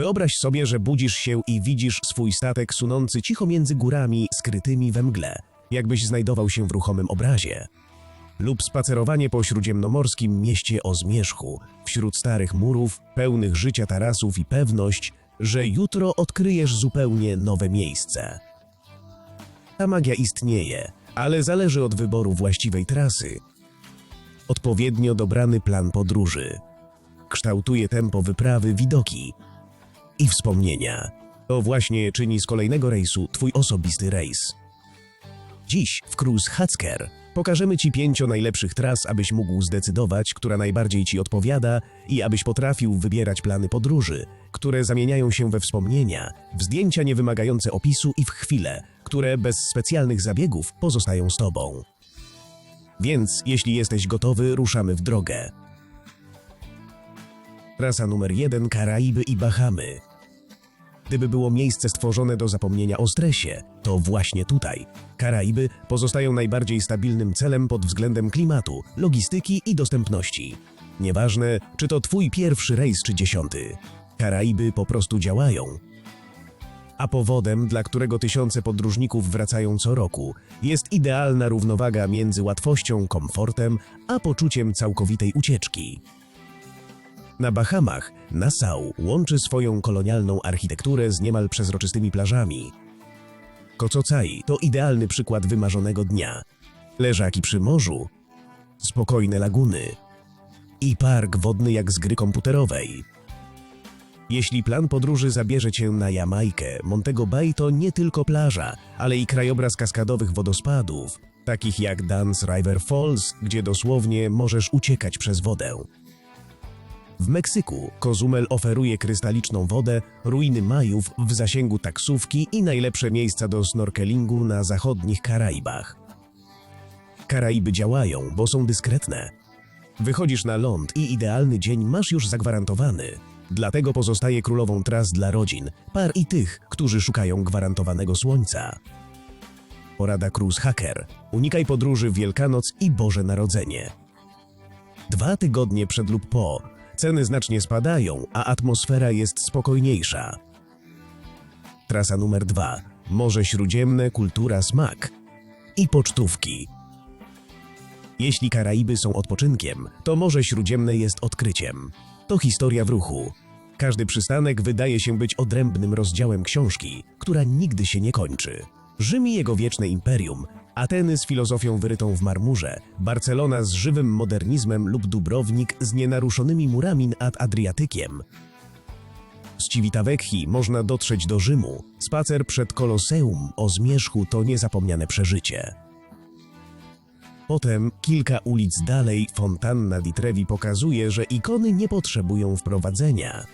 Wyobraź sobie, że budzisz się i widzisz swój statek sunący cicho między górami skrytymi we mgle, jakbyś znajdował się w ruchomym obrazie. Lub spacerowanie po śródziemnomorskim mieście o zmierzchu, wśród starych murów, pełnych życia tarasów i pewność, że jutro odkryjesz zupełnie nowe miejsce. Ta magia istnieje, ale zależy od wyboru właściwej trasy. Odpowiednio dobrany plan podróży kształtuje tempo wyprawy, widoki i wspomnienia. To właśnie czyni z kolejnego rejsu twój osobisty rejs. Dziś w Cruise Hacker pokażemy Ci pięcio najlepszych tras, abyś mógł zdecydować, która najbardziej Ci odpowiada i abyś potrafił wybierać plany podróży, które zamieniają się we wspomnienia, w zdjęcia niewymagające opisu i w chwile, które bez specjalnych zabiegów pozostają z Tobą. Więc, jeśli jesteś gotowy, ruszamy w drogę. Trasa numer 1 Karaiby i Bahamy. Gdyby było miejsce stworzone do zapomnienia o stresie, to właśnie tutaj. Karaiby pozostają najbardziej stabilnym celem pod względem klimatu, logistyki i dostępności. Nieważne, czy to twój pierwszy rejs czy dziesiąty. Karaiby po prostu działają. A powodem, dla którego tysiące podróżników wracają co roku, jest idealna równowaga między łatwością, komfortem, a poczuciem całkowitej ucieczki. Na Bahamach Nassau łączy swoją kolonialną architekturę z niemal przezroczystymi plażami. Kococai to idealny przykład wymarzonego dnia. Leżaki przy morzu, spokojne laguny i park wodny jak z gry komputerowej. Jeśli plan podróży zabierze cię na Jamajkę, Montego Bay to nie tylko plaża, ale i krajobraz kaskadowych wodospadów, takich jak Dance River Falls, gdzie dosłownie możesz uciekać przez wodę. W Meksyku Cozumel oferuje krystaliczną wodę, ruiny Majów w zasięgu taksówki i najlepsze miejsca do snorkelingu na zachodnich Karaibach. Karaiby działają, bo są dyskretne. Wychodzisz na ląd i idealny dzień masz już zagwarantowany. Dlatego pozostaje królową tras dla rodzin, par i tych, którzy szukają gwarantowanego słońca. Porada Cruise Hacker. Unikaj podróży w Wielkanoc i Boże Narodzenie. Dwa tygodnie przed lub po ceny znacznie spadają, a atmosfera jest spokojniejsza. Trasa numer dwa. Morze Śródziemne, kultura, smak i pocztówki. Jeśli Karaiby są odpoczynkiem, to Morze Śródziemne jest odkryciem. To historia w ruchu. Każdy przystanek wydaje się być odrębnym rozdziałem książki, która nigdy się nie kończy. Rzym i jego wieczne imperium, Ateny z filozofią wyrytą w marmurze, Barcelona z żywym modernizmem lub Dubrownik z nienaruszonymi murami nad Adriatykiem. Z Civitavecchi można dotrzeć do Rzymu. Spacer przed Koloseum o zmierzchu to niezapomniane przeżycie. Potem, kilka ulic dalej, fontanna di Trevi pokazuje, że ikony nie potrzebują wprowadzenia.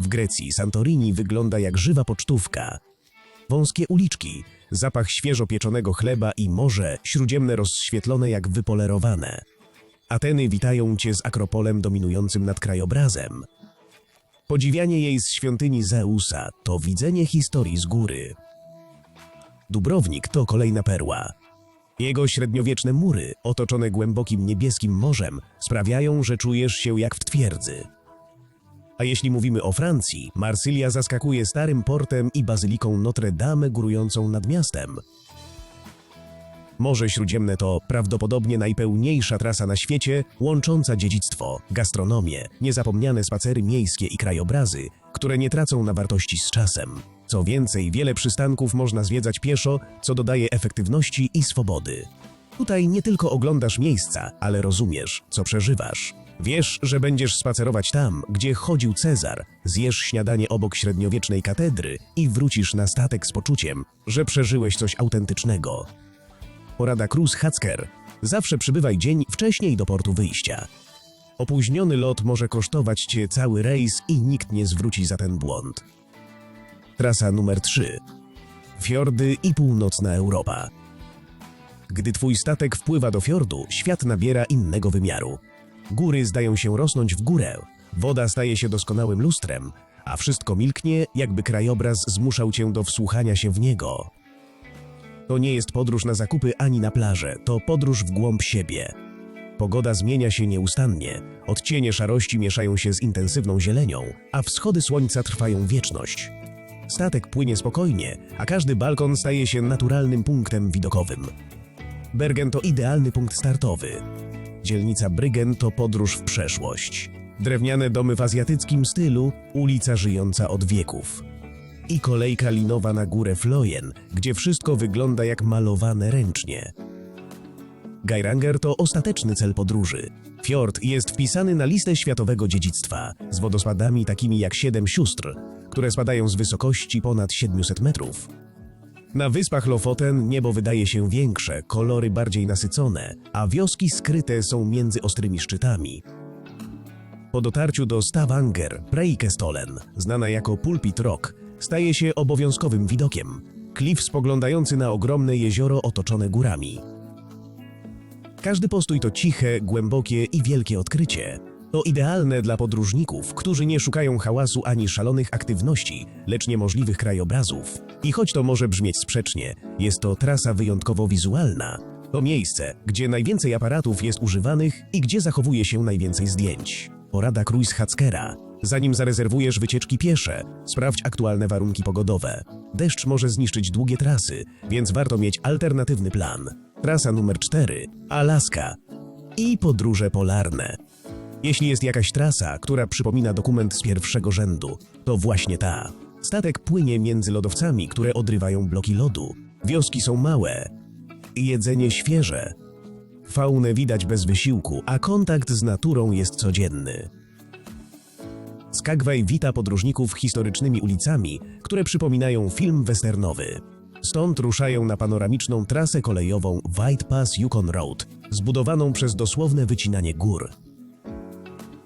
W Grecji Santorini wygląda jak żywa pocztówka. Wąskie uliczki, zapach świeżo pieczonego chleba i morze śródziemne rozświetlone jak wypolerowane. Ateny witają cię z akropolem dominującym nad krajobrazem. Podziwianie jej z świątyni Zeusa to widzenie historii z góry. Dubrownik to kolejna perła. Jego średniowieczne mury, otoczone głębokim niebieskim morzem, sprawiają, że czujesz się jak w twierdzy. A jeśli mówimy o Francji, Marsylia zaskakuje starym portem i bazyliką Notre Dame górującą nad miastem. Morze Śródziemne to prawdopodobnie najpełniejsza trasa na świecie, łącząca dziedzictwo, gastronomię, niezapomniane spacery miejskie i krajobrazy, które nie tracą na wartości z czasem. Co więcej, wiele przystanków można zwiedzać pieszo, co dodaje efektywności i swobody. Tutaj nie tylko oglądasz miejsca, ale rozumiesz, co przeżywasz. Wiesz, że będziesz spacerować tam, gdzie chodził Cezar, zjesz śniadanie obok średniowiecznej katedry i wrócisz na statek z poczuciem, że przeżyłeś coś autentycznego. Porada Cruise Hacker. Zawsze przybywaj dzień wcześniej do portu wyjścia. Opóźniony lot może kosztować cię cały rejs i nikt nie zwróci za ten błąd. Trasa numer 3. Fiordy i północna Europa. Gdy twój statek wpływa do fiordu, świat nabiera innego wymiaru. Góry zdają się rosnąć w górę, woda staje się doskonałym lustrem, a wszystko milknie, jakby krajobraz zmuszał cię do wsłuchania się w niego. To nie jest podróż na zakupy ani na plażę, to podróż w głąb siebie. Pogoda zmienia się nieustannie. Odcienie szarości mieszają się z intensywną zielenią, a wschody słońca trwają wieczność. Statek płynie spokojnie, a każdy balkon staje się naturalnym punktem widokowym. Bergen to idealny punkt startowy. Dzielnica Bryggen to podróż w przeszłość. Drewniane domy w azjatyckim stylu, ulica żyjąca od wieków. I kolejka linowa na górę Flojen, gdzie wszystko wygląda jak malowane ręcznie. Geiranger to ostateczny cel podróży. Fiord jest wpisany na listę światowego dziedzictwa z wodospadami takimi jak Siedem Sióstr, które spadają z wysokości ponad 700 metrów. Na wyspach Lofoten niebo wydaje się większe, kolory bardziej nasycone, a wioski skryte są między ostrymi szczytami. Po dotarciu do Stavanger, Preikestolen, znana jako Pulpit Rock, staje się obowiązkowym widokiem. Klif spoglądający na ogromne jezioro otoczone górami. Każdy postój to ciche, głębokie i wielkie odkrycie. To idealne dla podróżników, którzy nie szukają hałasu ani szalonych aktywności, lecz niemożliwych krajobrazów. I choć to może brzmieć sprzecznie, jest to trasa wyjątkowo wizualna. To miejsce, gdzie najwięcej aparatów jest używanych i gdzie zachowuje się najwięcej zdjęć. Porada Cruise Hackera. Zanim zarezerwujesz wycieczki piesze, sprawdź aktualne warunki pogodowe. Deszcz może zniszczyć długie trasy, więc warto mieć alternatywny plan. Trasa numer 4 Alaska i podróże polarne. Jeśli jest jakaś trasa, która przypomina dokument z pierwszego rzędu, to właśnie ta. Statek płynie między lodowcami, które odrywają bloki lodu. Wioski są małe, jedzenie świeże. Faunę widać bez wysiłku, a kontakt z naturą jest codzienny. Skagway wita podróżników historycznymi ulicami, które przypominają film westernowy. Stąd ruszają na panoramiczną trasę kolejową White Pass Yukon Road, zbudowaną przez dosłowne wycinanie gór.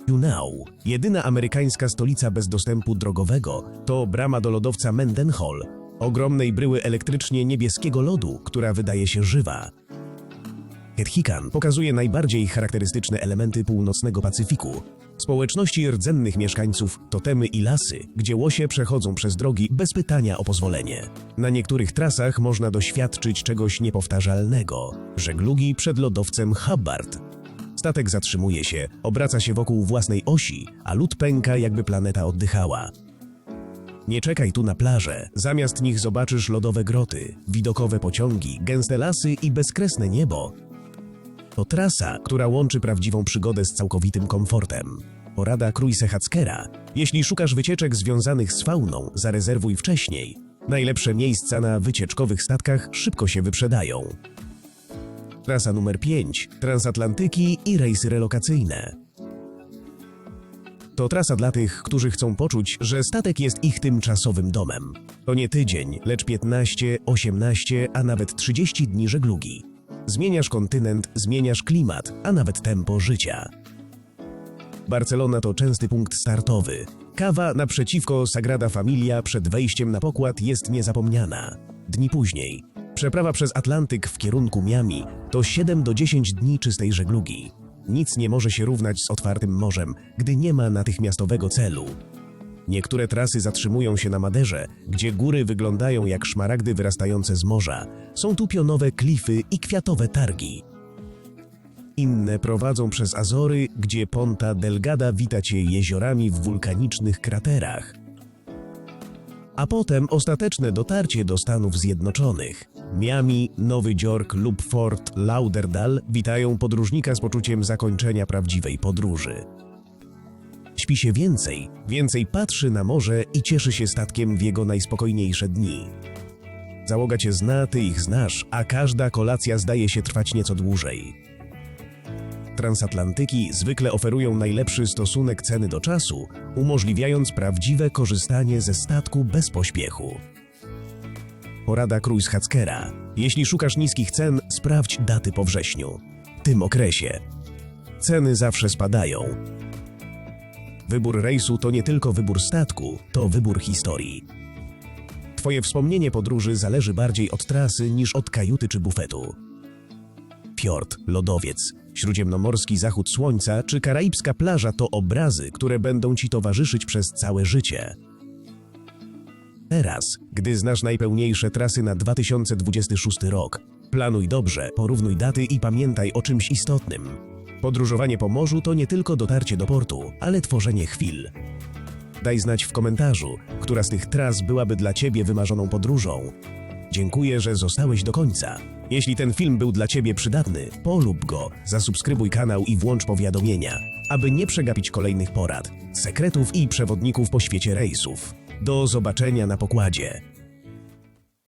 Juneau, jedyna amerykańska stolica bez dostępu drogowego, to brama do lodowca Mendenhall, ogromnej bryły elektrycznie niebieskiego lodu, która wydaje się żywa. Ketchikan pokazuje najbardziej charakterystyczne elementy północnego Pacyfiku. Społeczności rdzennych mieszkańców, totemy i lasy, gdzie łosie przechodzą przez drogi bez pytania o pozwolenie. Na niektórych trasach można doświadczyć czegoś niepowtarzalnego. Żeglugi przed lodowcem Hubbard. Statek zatrzymuje się, obraca się wokół własnej osi, a lód pęka jakby planeta oddychała. Nie czekaj tu na plażę. Zamiast nich zobaczysz lodowe groty, widokowe pociągi, gęste lasy i bezkresne niebo. To trasa, która łączy prawdziwą przygodę z całkowitym komfortem. Porada Cruise Hackera. Jeśli szukasz wycieczek związanych z fauną, zarezerwuj wcześniej. Najlepsze miejsca na wycieczkowych statkach szybko się wyprzedają. Trasa numer 5. Transatlantyki i rejsy relokacyjne. To trasa dla tych, którzy chcą poczuć, że statek jest ich tymczasowym domem. To nie tydzień, lecz 15, 18, a nawet 30 dni żeglugi. Zmieniasz kontynent, zmieniasz klimat, a nawet tempo życia. Barcelona to częsty punkt startowy. Kawa naprzeciwko Sagrada Familia przed wejściem na pokład jest niezapomniana. Dni później, przeprawa przez Atlantyk w kierunku Miami to 7 do 10 dni czystej żeglugi. Nic nie może się równać z otwartym morzem, gdy nie ma natychmiastowego celu. Niektóre trasy zatrzymują się na Maderze, gdzie góry wyglądają jak szmaragdy wyrastające z morza. Są tu pionowe klify i kwiatowe targi. Inne prowadzą przez Azory, gdzie Ponta Delgada wita cię jeziorami w wulkanicznych kraterach. A potem ostateczne dotarcie do Stanów Zjednoczonych. Miami, Nowy Jork lub Fort Lauderdale witają podróżnika z poczuciem zakończenia prawdziwej podróży. Śpi się więcej, więcej patrzy na morze i cieszy się statkiem w jego najspokojniejsze dni. Załoga cię zna, ty ich znasz, a każda kolacja zdaje się trwać nieco dłużej. Transatlantyki zwykle oferują najlepszy stosunek ceny do czasu, umożliwiając prawdziwe korzystanie ze statku bez pośpiechu. Porada Cruise Hackera. Jeśli szukasz niskich cen, sprawdź daty po wrześniu. W tym okresie. Ceny zawsze spadają. Wybór rejsu to nie tylko wybór statku, to wybór historii. Twoje wspomnienie podróży zależy bardziej od trasy niż od kajuty czy bufetu. Fiord, lodowiec, śródziemnomorski zachód słońca czy karaibska plaża to obrazy, które będą ci towarzyszyć przez całe życie. Teraz, gdy znasz najpełniejsze trasy na 2026 rok, planuj dobrze, porównuj daty i pamiętaj o czymś istotnym. Podróżowanie po morzu to nie tylko dotarcie do portu, ale tworzenie chwil. Daj znać w komentarzu, która z tych tras byłaby dla Ciebie wymarzoną podróżą. Dziękuję, że zostałeś do końca. Jeśli ten film był dla Ciebie przydatny, polub go, zasubskrybuj kanał i włącz powiadomienia, aby nie przegapić kolejnych porad, sekretów i przewodników po świecie rejsów. Do zobaczenia na pokładzie.